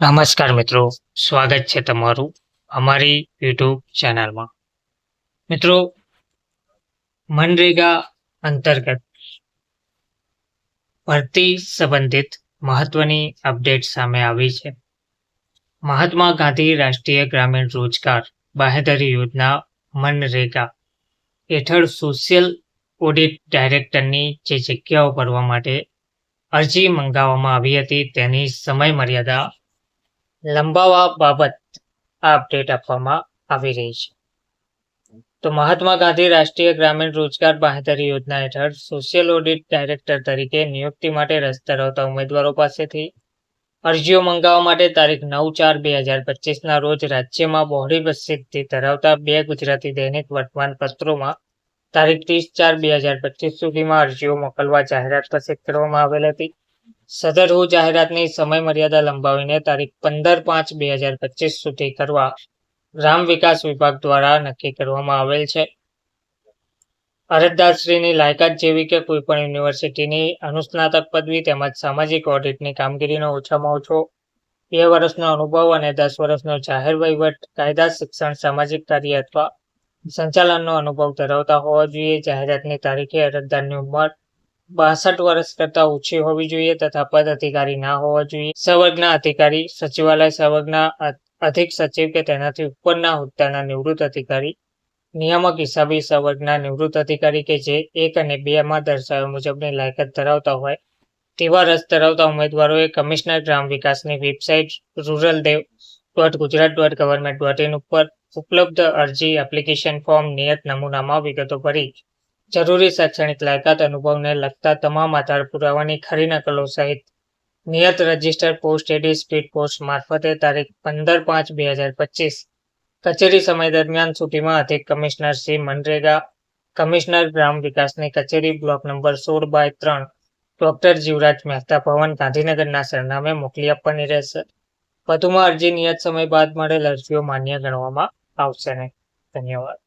નમસ્કાર મિત્રો, સ્વાગત છે તમારું અમારી યુટ્યુબ ચેનલમાં. મિત્રો, મનરેગા અંતર્ગત ભરતી સંબંધિત મહત્વની અપડેટ સામે આવી છે. મહાત્મા ગાંધી રાષ્ટ્રીય ગ્રામીણ રોજગાર બાહેધરી યોજના મનરેગા હેઠળ સોશિયલ ઓડિટ ડાયરેક્ટરની જે જગ્યાઓ ભરવા માટે અરજી મંગાવવામાં આવી હતી તેની સમય મર્યાદા લંબાવવા બાબત આ અપડેટ આપવામાં આવી રહી છે. તો મહાત્મા ગાંધી રાષ્ટ્રીય ગ્રામીણ રોજગાર બાંહેધરી યોજના હેઠળ સોશિયલ ઓડિટ ડાયરેક્ટર તરીકે નિયુક્તિ માટે રસ ધરાવતા ઉમેદવારો પાસેથી અરજીઓ મંગાવવા માટે તારીખ નવ ચાર બે હજાર પચીસના રોજ રાજ્યમાં બહોળી પ્રસિદ્ધિ ધરાવતા બે ગુજરાતી દૈનિક વર્તમાન પત્રોમાં તારીખ ત્રીસ ચાર બે હજાર પચીસ સુધીમાં અરજીઓ મોકલવા જાહેરાત પ્રસિદ્ધ કરવામાં આવેલ હતી. સદર હું જાહેરાતની સમય મર્યાદા લંબાવીને તારીખ પંદર પાંચ બે હજાર પચીસ સુધી કરવા ગ્રામ વિકાસ વિભાગ દ્વારા નક્કી કરવામાં આવેલ છે. અરજદારશ્રીની લાયકાત જેવી કે કોઈપણ યુનિવર્સિટીની અનુસ્નાતક પદવી તેમજ સામાજિક ઓડિટની કામગીરીનો ઓછામાં ઓછો બે વર્ષનો અનુભવ અને દસ વર્ષનો જાહેર વહીવટ, કાયદા, શિક્ષણ, સામાજિક કાર્ય અથવા સંચાલનનો અનુભવ ધરાવતા હોવા જોઈએ. જાહેરાતની તારીખે અરજદારની ઉંમર બાસઠ વર્ષ કરતાં ઓછી હોવી જોઈએ તથા પદ અધિકારી ના હોવા જોઈએ. સંવર્ગના અધિકારી, સચિવાલય સંવર્ગના અધિક સચિવ કે તેનાથી ઉપરના હોદ્દાના નિવૃત્ત અધિકારી, નિયામક હિસાબી સંવર્ગના નિવૃત્ત અધિકારી કે જે એક અને બે માં દર્શાવ્યા મુજબની લાયકાત ધરાવતા હોય, તેવા રસ ધરાવતા ઉમેદવારોએ કમિશનર ગ્રામ વિકાસની website rural dev dot Gujarat dot government dot in ઉપર ઉપલબ્ધ અરજી એપ્લિકેશન ફોર્મ નિયત નમૂનામાં વિગતો ભરી જરૂરી શૈક્ષણિક લાયકાત અનુભવને લગતા તમામ આધાર પુરાવાની ખરી નકલો સહિત નિયત register post AD speed post મારફતે તારીખ પંદર પાંચ બે હજાર પચીસ. કચેરી સમય દરમિયાન સુધીમાં અધિક કમિશનર શ્રી મનરેગા, કમિશનર ગ્રામ વિકાસની કચેરી બ્લોક નંબર સોળ બાય ત્રણ, ડોક્ટર જીવરાજ મહેતા ભવન, ગાંધીનગરના સરનામે મોકલી આપવાની રહેશે. વધુમાં અરજી નિયત સમય બાદ મળેલ અરજીઓ માન્ય ગણવામાં આવશે નહીં. ધન્યવાદ.